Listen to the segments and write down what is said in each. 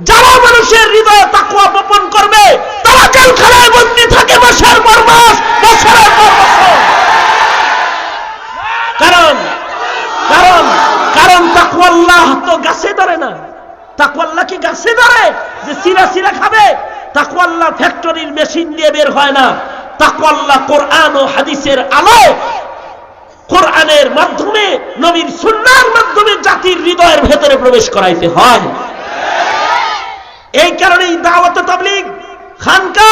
যারা মানুষের হৃদয়ে তাকুয়া বপন করবে, তারা জেলখানায় বন্দি থাকে মাসের পর মাস, বছরের পর বছর। কারণ কারণ কারণ তাকুয়াল্লাহ তো গাছে ধরে না। তাকুয়াল্লাহ কি গাছে ধরে? যে সিরা সিরা খাবে? তাকুয়াল্লাহ ফ্যাক্টরির মেশিন দিয়ে বের হয় না। তাকুয়াল্লাহ কোরআন ও হাদিসের আলো কোরআনের মাধ্যমে, নবীর সুন্নার মাধ্যমে জাতির হৃদয়ের ভেতরে প্রবেশ করাইতে হয়। এই কারণেই দাওয়াত তাবলিগ খানকা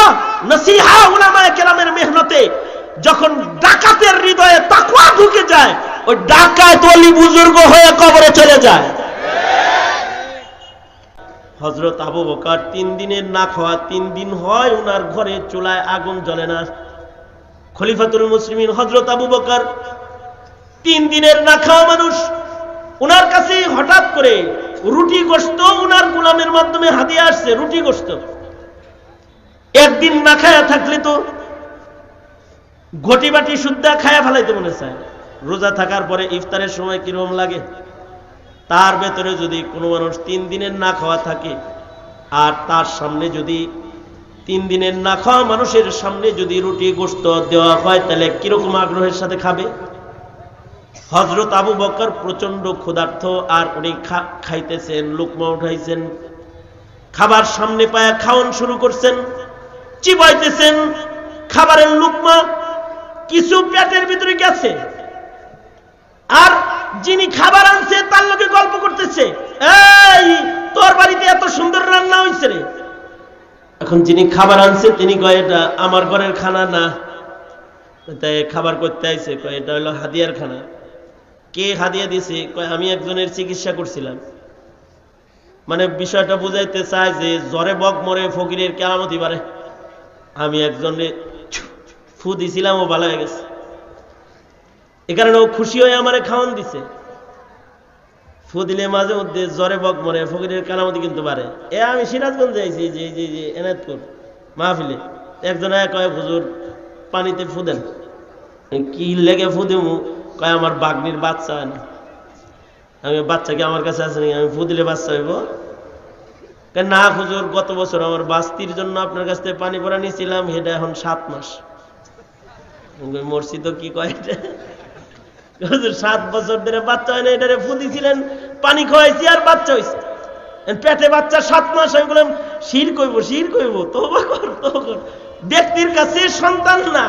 নসিহা উলামায়ে কেরামের মেহনতে যখন ডাকাতের হৃদয়ে তাকওয়া ঢুকে যায়, ওই ডাকাত অলি বুজুর্গ হয়ে কবরে চলে যায়। হজরত আবু বকার তিন দিনের না খাওয়া তিন দিন হয় ওনার ঘরে চুলায় আগুন জ্বলে না। খলিফাতুল মুসলিমিন হজরত আবু বকার তিন দিনের না খাওয়া মানুষ ওনার কাছে হঠাৎ করে রুটি গোস্ত ওনার গোলামের মাধ্যমে হাতিয়ে আসছে, রুটি গোস্ত একদিন না খায়া থাকলে তো ঘটি বাটি শুদ্ধা খায়া ফেলাইতে মনে চায়। রোজা থাকার পরে ইফতারের সময় কীরকম লাগে? তার ভেতরে যদি কোনো মানুষ তিন দিনের না খাওয়া থাকে, আর তার সামনে যদি তিন দিনের না খাওয়া মানুষের সামনে যদি রুটি গোস্ত দেওয়া হয়, তাহলে কীরকম আগ্রহের সাথে খাবে? হজরত আবু বকর প্রচণ্ড ক্ষুধার্থ আর উনি খাইতেছেন, লুকমা উঠাইছেন, খাবার সামনে পায়া খাওয়ান শুরু করছেন, চিবাইতেছেন, খাবারের লুকমা কিছু পেটের ভিতরে গেছে। আর যিনি খাবার আনছে তার লোকে গল্প করতেছে, এই, তোর বাড়িতে এত সুন্দর রান্না হয়েছে রে। এখন যিনি খাবার আনছে তিনি কয়, এটা আমার ঘরের খানা না। তাই খাবার করতে আইছে, কয়, এটা হলো হাদিয়ার খানা। কে হাদিয়া দিছে? আমি একজনের চিকিৎসা করছিলাম। মানে বিষয়টা বুঝাইতে চায় যে জ্বরে বক মরে ফকিরের কেরামতি পারে আমি একজনের ফু দিছিলাম, ও ভালো হয়ে গেছে। এ কারণে ও খুশি হয়ে আমারে খাওয়ান দিছে। ফু দিলে মাঝে মধ্যে জ্বরে বক মরে ফকিরের কানামতি কিন্তু পারে এ আমি সিরাজগঞ্জে আইছি যে যে যে এনায়তপুর মাহফিলে। একজন এক কয়, হুজুর, পানিতে ফু দেন। কি লেগে ফু দিমু? কয়, আমার বাগনির বাচ্চা হয় না। আমি বাচ্চা কি আমার কাছে আছে নাকি? আমি ফু দিলে বাচ্চা হইব? না হুজুর, গত বছর আমার বাস্তির জন্য আপনার কাছ থেকে পানি পরা নিয়েছিলাম, সেটা এখন সাত মাস। তো কি কয় সাত বছর ধরে বাচ্চা হয় না, এটারে ফু দিছিলেন, পানি খাওয়াইছি আর বাচ্চা হয়েছে পেটে বাচ্চা সাত মাস, আমি বললাম, শির কইব শির কইব তো ব্যক্তির কাছে সন্তান না।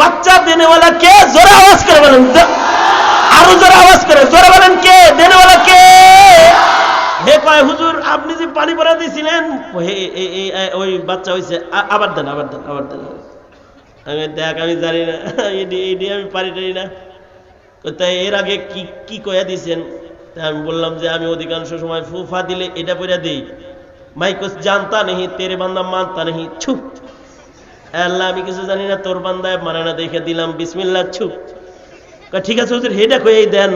বাচ্চা দেনেওয়ালা কে? জোরে আওয়াজ করে বলেন। আরও জোরে আওয়াজ করে। জোরে বলেন কে? দেনেওয়ালা কে? হে কয় হুজুর, আপনি যে পানি পরা দিয়েছিলেন, ওই বাচ্চা হয়েছে আবার দেন আবার দেন আবার দেন। আমি দেখ, আমি জানি না। এডি আমি পারি টারি না। তাই এর আগে কি কি কয়া দিয়েছেন? তা আমি বললাম যে, আমি অধিকাংশ সময় ফুফা দিলে এটা পরে দিই। মাইকোস জানতা নেহি, তেরে বান্দা মানতা নেহি, ছুপ। আল্লাহ, আমি কিছু জানি না, তোর বান্দায় মানে না দেখে দিলাম বিসমিল্লা ছুপ। ঠিক আছে হুজুর হেডা কই দেন।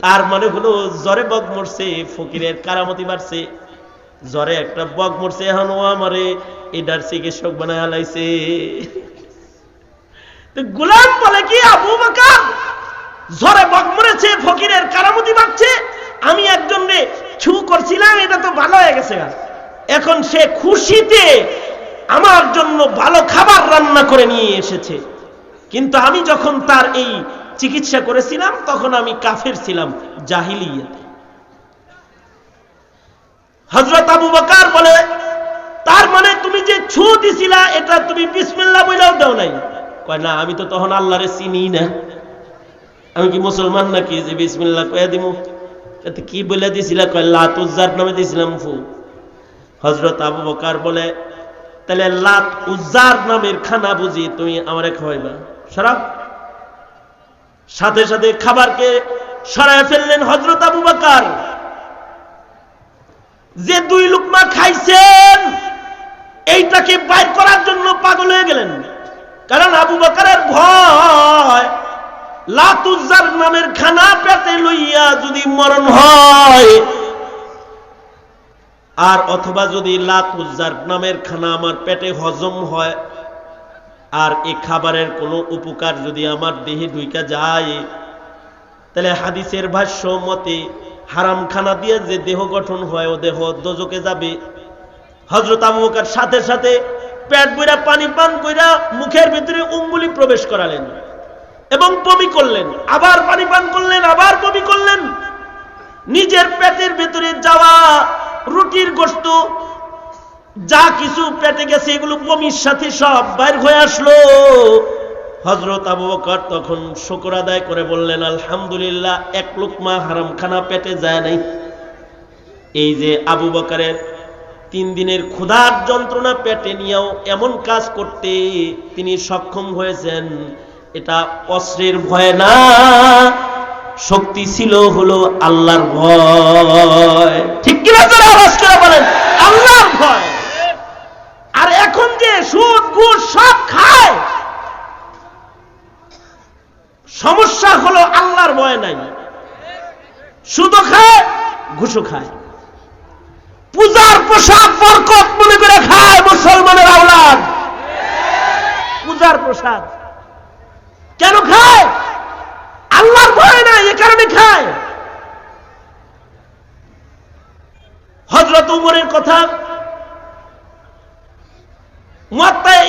তার মানে হলো, জ্বরে বক মরছে, ফকিরের কারামতি মারছে জ্বরে একটা বক মরছে, এখন ও আমারে এটার চিকিৎসক বানায় হালাইছে গোলাম বলে কি, আবু বাকার, জ্বরে বক মরেছে, ফকিরের কারামতি বাড়ছে, আমি একজন রে ছু করছিলাম, এটা তো ভালো হয়ে গেছে এখন সে খুশিতে আমার জন্য ভালো খাবার রান্না করে নিয়ে এসেছে। কিন্তু আমি যখন তার এই চিকিৎসা করেছিলাম, তখন আমি কাফের ছিলাম জাহিলিয়াতে হজরত আবু বকার বলে, তার মানে তুমি যে ছু দিছিলা, এটা তুমি বিসমিল্লা বইলাও দাও নাই? কয়, না, আমি তো তখন আল্লাহরে চিনি না। আমি কি মুসলমান নাকি যে বিসমিল্লা কয়ে দিমু? এতে কি বলে দিছিলা? কয় লাত উজ্জার নামে দিছিলাম ফু। হজরত আবু বকার বলে তাহলে লাত উজ্জার নামের খানা বুঝি তুমি আমারে খাওয়াইবা। সরাব সাথে সাথে খাবারকে সরায় ফেললেন হজরত আবু বকার। যে দুই লুকমা খাইছেন, এইটাকে বাইর করার জন্য পাগল হয়ে গেলেন। কারণ আবু বকারের ভয় লাতুজার নামের খানা পেতে লইয়া যদি মরণ হয় আর অথবা যদি লাতুজার নামের খানা আমার পেটে হজম হয়, আর এই খাবারের কোনো উপকার যদি আমার দেহে ঢুইকা যায়, তাহলে হাদিসের ভাষ্য মতে হারাম খানা দিয়ে যে দেহ গঠন হয়, ও দেহ দোজকে যাবে। হজরত আবু বকর সাথে সাথে পেট বইরা পানি পান কইরা মুখের ভিতরে উঙ্গুলি প্রবেশ করালেন এবং বমি করলেন। আবার পানি পান করলেন, আবার বমি করলেন। নিজের পেটের ভেতরে যাওয়া রুটির গোস্ত যা কিছু পেটে গেছে, এগুলো বমির সাথে সব বাইর হয়ে আসলো। হজরত আবু বকর তখন শুকর আদায় করে বললেন, আলহামদুলিল্লাহ, এক লোকমা হারাম খানা পেটে যায় নাই। এই যে আবু বকরের তিন দিনের ক্ষুধার যন্ত্রণা পেটে নিয়েও এমন কাজ করতে তিনি সক্ষম হয়েছেন, এটা অস্ত্রের ভয় না। শক্তি ছিল হলো আল্লাহর ভয়। ঠিক কিনা যারা আওয়াজ করে বলেন, আল্লাহর ভয়। আর এখন যে সুদ, ঘুষ সব খায়, সমস্যা হলো আল্লাহর ভয় নাই। সুদও খায়, ঘুষও খায়। পূজার প্রসাদ বরকত মনে করে খায় মুসলমানের আওলাদ। পূজার প্রসাদ কেন খায়? আল্লাহর ভয় নাই, এ কারণে খায়। হজরত উমরের কথা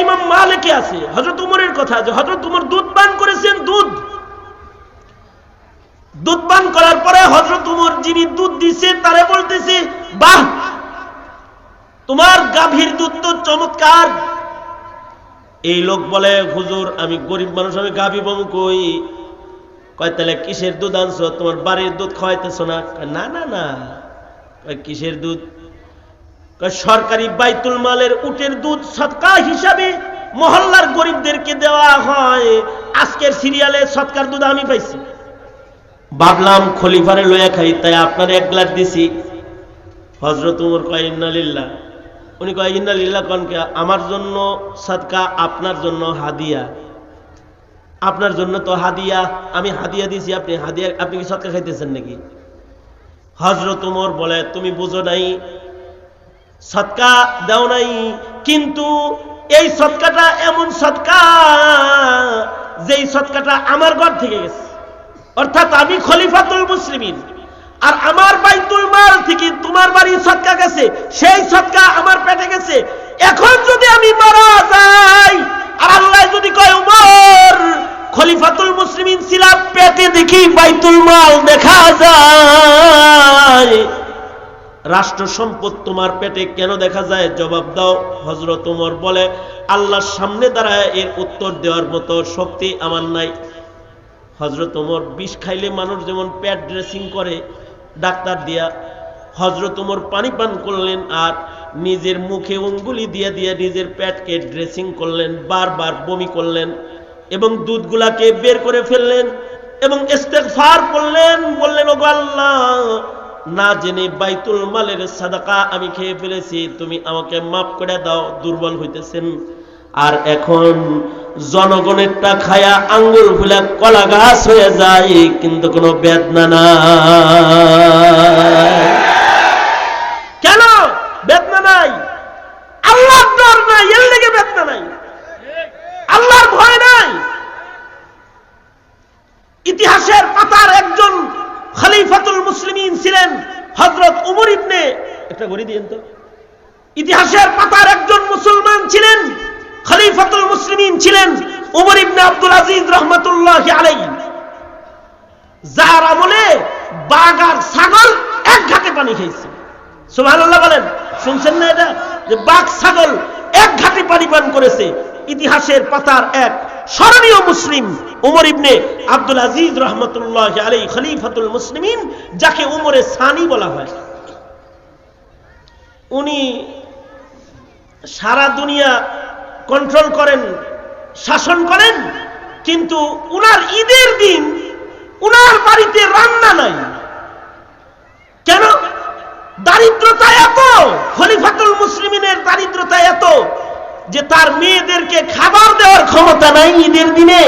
ইমাম আছে হজরত উমরের কথা যে হজরত উমর দুধ পান করেছেন, দুধ। দুধ পান করার পরে হজরত উমর যিনি দুধ দিছে, তারে বলতেছে, বাহ, তোমার গাভীর দুধ তো চমৎকার। এই লোক বলে, হুজুর, আমি গরিব মানুষ, আমি গাভী বম কই? কয়, তাহলে কিসের দুধ আনছো? তোমার বাড়ির দুধ খাওয়াইতেছো না? না না না। কিসের দুধ? সরকারি বাইতুল মালের উটের দুধ সৎকা হিসাবে মহল্লার গরিবদেরকে দেওয়া হয়। আজকের সিরিয়ালে সৎকার দুধ আমি পাইছি। ভাবলাম খলিফারে লইয়া খাই, তাই আপনার এক গ্লাস দিছি। হজরত উমর কয়, ইন্নালিল্লাহ। উনি কয়, ইন্নালিল্লাহ কনকে, আমার জন্য সৎকা আপনার জন্য হাদিয়া। আপনার জন্য তো হাদিয়া, আমি হাদিয়া দিছি আপনি হাদিয়া, আপনি কি সৎকা খাইতেছেন নাকি? হজরত উমর বলে, তুমি বুঝো নাই, সৎকা দাও নাই, কিন্তু এই সৎকাটা এমন সৎকা যেই সৎকাটা আমার ঘর থেকে গেছে। অর্থাৎ আমি খলিফাতুল মুসলিমিন, আর আমার বাইতুল মাল থেকে তোমার বাড়ি সৎকা গেছে, সেই সৎকা আমার পেটে গেছে। এখন যদি আমি মারা যাই, আর আল্লাহ যদি কয়, উমর খলিফাতুল মুসলিমিন ছিলাম পেটে দেখি বাইতুল মাল দেখা যায়। রাষ্ট্র সম্পদ তোমার পেটে কেন দেখা যায়? জবাব দাও। হজরত উমর বলে, আল্লাহর সামনে দাঁড়ায় এর উত্তর দেওয়ার মতো শক্তি আমার নাই। হজরত ওমর বিষ খাইলে মানুষ যেমন পেট ড্রেসিং করে, ডাক্তার দিয়া। হজরত ওমর পানি পান করলেন আর নিজের মুখে অঙ্গুলি দিয়ে দিয়ে নিজের পেটকে ড্রেসিং করলেন, বারবার বমি করলেন। এবং দুধগুলাকে বের করে ফেললেন এবং ইস্তেগফার করলেন, বললেন ও আল্লাহ, না জেনে বাইতুল মালের সাদাকা আমি খেয়ে ফেলেছি, তুমি আমাকে মাফ করে দাও, দুর্বল হইতেছেন। আর এখন জনগণেরটা খায়া আঙ্গুল ফুলা কলা গাছ হয়ে যায়, কিন্তু কোনো বেদনা নাই কেন বেদনা নাই আল্লাহর ডর নাই এর লেগে বেদনা নাই আল্লাহর ভয় নাই ইতিহাসের পাতার একজন খলিফাতুল মুসলিমিন ছিলেন হজরত উমর ইবনে গড়ি দিয়েন তো। ইতিহাসের পাতার একজন মুসলমান ছিলেন, খলিফাতুল মুসলিমিন ছিলেন, উমর ইবনে আব্দুল আজিজ রহমতুল্লাহ আলাই যার আমলে বাঘ আর ছাগল এক ঘাটে পানি খেয়েছে সুবহানাল্লাহ বলেন, শুনছেন না এটা? যে বাঘ, ছাগল এক ঘাটে পানি পান করেছে। ইতিহাসের পাতার এক স্মরণীয় মুসলিম উমর ইবনে আব্দুল আজিজ রহমতুল্লাহ আলাই খলিফাতুল মুসলিমিন, যাকে উমরে সানি বলা হয়। উনি সারা দুনিয়া কন্ট্রোল করেন, শাসন করেন, কিন্তু উনার ঈদের দিন উনার বাড়িতে রান্না নাই। কেন? দারিদ্রতা এত, খলিফাতুল মুসলিমিনের দারিদ্রতা এত যে তার মেয়েদেরকে খাবার দেওয়ার ক্ষমতা নাই ঈদের দিনে,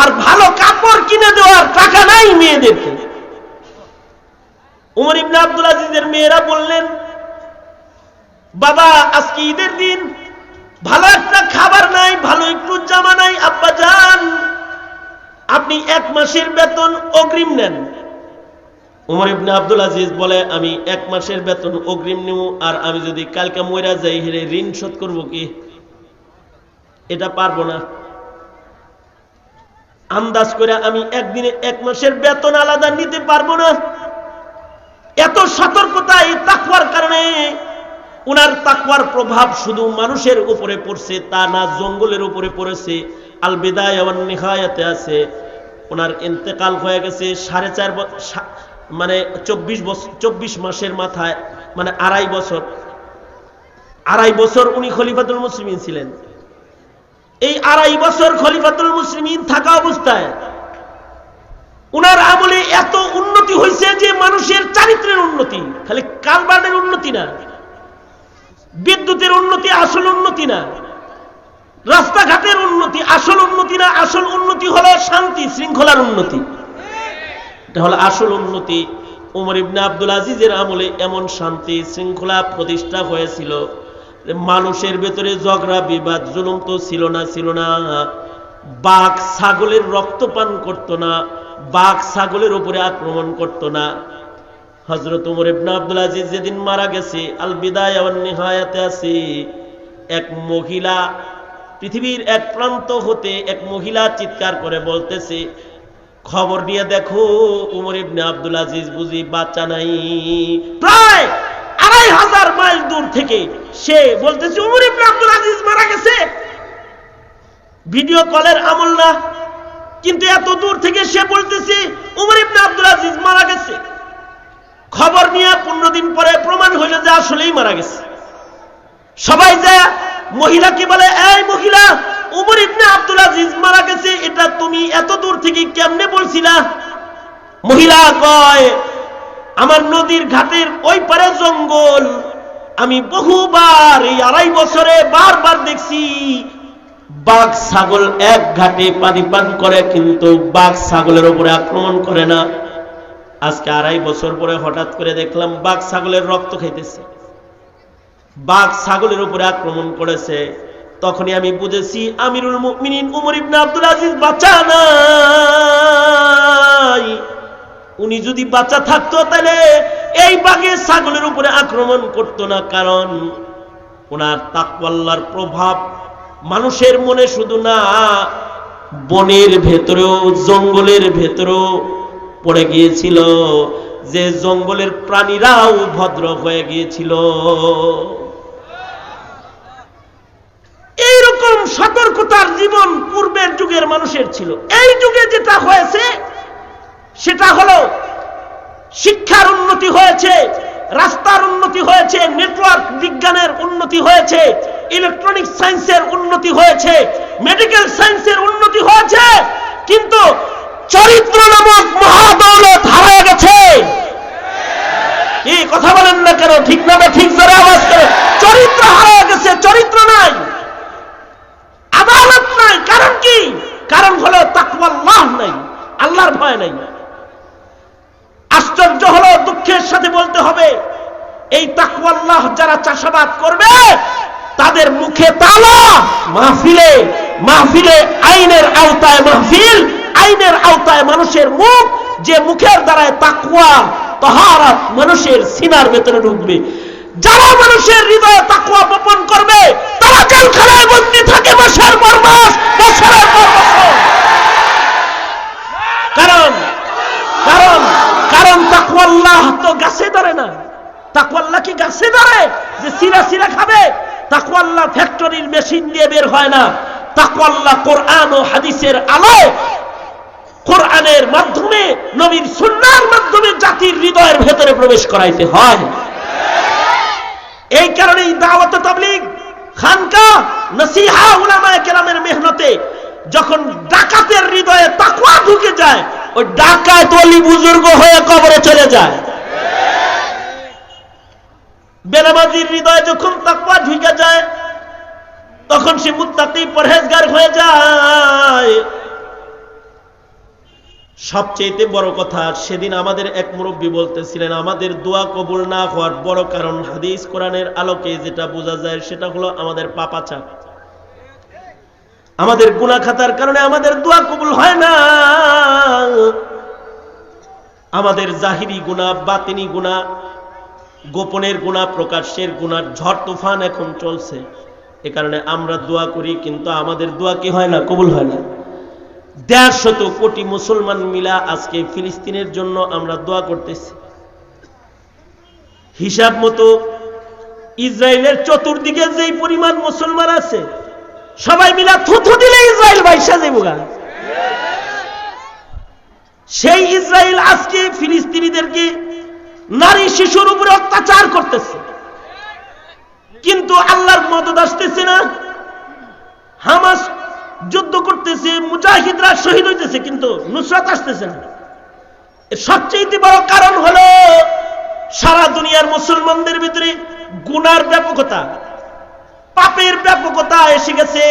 আর ভালো কাপড় কিনে দেওয়ার টাকা নাই মেয়েদেরকে। উমর ইবনে আব্দুল আজিজের মেয়েরা বললেন বাবা, আজকে ঈদের দিন। ভালো একটা খাবার নাই, ভালো একটু জামা নাই, আব্বা যান। আপনি এক মাসের বেতন অগ্রিম নেন। উমর ইবনে আব্দুল আজিজ বলে, আমি এক মাসের বেতন অগ্রিম নিব, আর আমি যদি কালকে মইরা যাই, হেরে ঋণ শোধ করব কি? এটা পারব না। আন্দাজ করে আমি একদিনে এক মাসের বেতন আলাদা নিতে পারব না। এত সতর্কতা এই তাকওয়ার কারণে উনার তাকওয়ার প্রভাব শুধু মানুষের উপরে পড়ছে, তা না জঙ্গলের উপরে পড়েছে। আল বিদায় নিহায়াতে আছে। ওনার ইন্তেকাল হয়ে গেছে সাড়ে চার মানে চব্বিশ বছর চব্বিশ মাসের মাথায় মানে আড়াই বছর। আড়াই বছর উনি খলিফাতুল মুসলিমিন ছিলেন। এই আড়াই বছর খলিফাতুল মুসলিমিন থাকা অবস্থায় উনার আমলে এত উন্নতি হয়েছে যে মানুষের চারিত্রের উন্নতি, খালি কালবানের উন্নতি না। বিদ্যুতের উন্নতি আসল উন্নতি না। রাস্তাঘাটের উন্নতি আসল উন্নতি না, আসল উন্নতি হলো শান্তি, শৃঙ্খলার উন্নতি। এটা হলো আসল উন্নতি। উমর ইবনে আব্দুল আজিজের আমলে এমন শান্তি শৃঙ্খলা প্রতিষ্ঠা হয়েছিল মানুষের ভেতরে ঝগড়া, বিবাদ, জুলুম তো ছিল না ছিল না। বাঘ ছাগলের রক্ত পান করত না, বাঘ ছাগলের উপরে আক্রমণ করত না। হজরত উমর ইবনে আব্দুল আজিজ যেদিন মারা গেছে আল বিদায় নিহায়াতে আছে। এক মহিলা, পৃথিবীর এক প্রান্ত হতে এক মহিলা চিৎকার করে বলতেছে, খবর নিয়ে দেখো, উমর ইবনে আব্দুল আজিজ বুঝি বাচ্চা নাই। প্রায় আড়াই হাজার মাইল দূর থেকে সে বলতেছে, উমর ইবনে আব্দুল আজিজ মারা গেছে। ভিডিও কলের আমল না, কিন্তু এত দূর থেকে সে বলতেছে, উমর ইবনে আব্দুল আজিজ মারা গেছে। খবর নিয়ে পনেরো দিন পরে প্রমাণ হইল যে আসলেই মারা গেছে। সবাই যায় মহিলাকে বলে, এই মহিলা, উমর ইবনে আব্দুল আজিজ মারা গেছে, এটা তুমি এত দূর থেকে কেমনে বলছিলা? মহিলা কয়, আমার নদীর ঘাটের ওই পারে জঙ্গল, আমি বহুবার এই আড়াই বছরে বারবার দেখছি, বাঘ, ছাগল এক ঘাটে পানি পান করে, কিন্তু বাঘ, ছাগলের উপরে আক্রমণ করে না। আজকে আড়াই বছর পরে হঠাৎ করে দেখলাম বাঘ ছাগলের রক্ত খাইতেছে। বাঘ ছাগলের উপরে আক্রমণ করেছে। তখনই আমি বুঝেছি, আমিরুল উমর আব্দুল আজিজ বাঁচা নাই। উনি যদি বাচ্চা থাকতো তাহলে এই বাঘে ছাগলের উপরে আক্রমণ করতো না, কারণ ওনার তাকওয়াল্লার প্রভাব মানুষের মনে শুধু না, বনের ভেতরেও, জঙ্গলের ভেতরেও পড়ে গিয়েছিল, যে জঙ্গলের প্রাণীরাও ভদ্র হয়ে গিয়েছিল। এইরকম সতর্কতার জীবন পূর্বের যুগের মানুষের ছিল। এই যুগে যেটা হয়েছে, সেটা হলো শিক্ষার উন্নতি হয়েছে, রাস্তার উন্নতি হয়েছে, নেটওয়ার্ক বিজ্ঞানের উন্নতি হয়েছে, ইলেকট্রনিক সায়েন্সের উন্নতি হয়েছে, মেডিকেল সায়েন্সের উন্নতি হয়েছে, কিন্তু চরিত্র নামক মহাদৌলত হারিয়ে গেছে। এই কথা বলেন না কেন? ঠিক না বা ঠিক? জোরে আওয়াজ করে। চরিত্র হারিয়ে গেছে, চরিত্র নাই। আদালত নাই, কারণ কি? কারণ হলো তাকওয়াল্লাহ নাই, আল্লাহর ভয় নাই। আশ্চর্য হলো, দুঃখের সাথে বলতে হবে, এই তাকওয়াল্লাহ যারা চাষাবাদ করবে, তাদের মুখে তালা, মাহফিলে মাহফিলে আইনের আওতায় মাহফিল আইনের আওতায় মানুষের মুখ, যে মুখের দ্বারায় তাকুয়া তহারাত মানুষের সিনার ভেতরে ঢুকবে। যারা মানুষের হৃদয়ে তাকুয়া বপন করবে, তারা জেলখানায় বন্দি থাকে মাসের পর মাস বছরের পর বছর কারণ কারণ কারণ তাকুয়াল্লাহ তো গাছে ধরে না। তাকুয়াল্লাহ কি গাছে ধরে? যে সিরা সিরা খাবে? তাকুয়াল্লাহ ফ্যাক্টরির মেশিন দিয়ে বের হয় না। তাকুয়াল্লাহ কোরআন ও হাদিসের আলো কোরআনের মাধ্যমে, নবীর সুন্নার মাধ্যমে জাতির হৃদয়ের ভেতরে প্রবেশ করাইতে হয়। এই কারণেই দাওয়াত তাবলিগ, খানকা, নসিহা উলামায়ে কেরামের মেহনতে যখন ডাকাতের হৃদয়ে তাকওয়া ঢুকে যায়, ওই ডাকাত অলি বুজুর্গ হয়ে কবরে চলে যায়। বেনামাজির হৃদয়ে যখন তাকওয়া ঢুকে যায়, তখন সে মুত্তাকি পরহেজগার হয়ে যায়। সবচেয়ে বড় কথা, সেদিন আমাদের এক মুরব্বী বলতেছিলেন, আমাদের দোয়া কবুল না হওয়ার বড় কারণ হাদিস কোরআনের আলোকে যেটা বোঝা যায়, সেটা হলো আমাদের পাপাচার। আমাদের গুনা খাতার কারণে আমাদের দোয়া কবুল হয় না। আমাদের জাহিরি গুণা বাতিনি গুণা গোপনের গুণা প্রকাশ্যের গুণা ঝড় তুফান এখন চলছে। এ কারণে আমরা দোয়া করি, কিন্তু আমাদের দোয়া কি হয় না, কবুল হয় না। দেড় শত কোটি মুসলমান মিলা আজকে ফিলিস্তিনের জন্য আমরা দোয়া করতেছি। হিসাব মতো ইসরায়েলের চতুর্দিকে যেই পরিমাণ মুসলমান আছে, সবাই মিলা থুথু দিলে ইসরায়েল বাইসা যাইব গা। সেই ইসরায়েল আজকে ফিলিস্তিনিদেরকে নারী শিশুর উপরে অত্যাচার করতেছে। কিন্তু আল্লাহর মদত আসতেছে না। হামাস যুদ্ধ করতেছে, মুজাহিদরা শহীদ হইতেছে, কিন্তু নুসরাত আসতেছে না। সবচেয়ে বড় কারণ হলো সারা দুনিয়ার মুসলমানদের ভিতরে গুনার ব্যাপকতা। পাপের ব্যাপকতা এসে গেছে।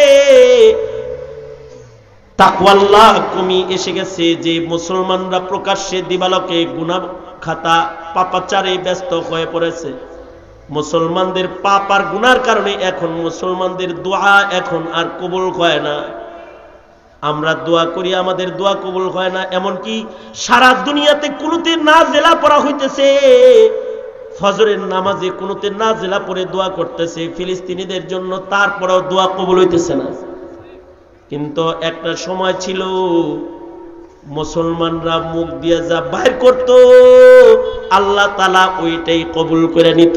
তাকওয়াল্লাহ কমি এসে গেছে যে মুসলমানরা প্রকাশ্যে দিবালকে গুনা খাতা, পাপাচারে ব্যস্ত হয়ে পড়েছে। মুসলমানদের পাপ আর গুনার কারণে এখন মুসলমানদের দোয়া এখন আর কবল হয় না। আমরা দোয়া করি, আমাদের দোয়া কবল হয় না। এমনকি সারা দুনিয়াতে কোনোতে না জেলা পড়া হইতেছে। ফজরের নামাজে কোনোতে না জেলা পড়ে দোয়া করতেছে। ফিলিস্তিনিদের জন্য তারপরেও দোয়া কবল হইতেছে না। কিন্তু একটা সময় ছিল মুসলমানরা মুখ দিয়ে যা বাইর করত আল্লাহ তালা ওইটাই কবুল করে নিত।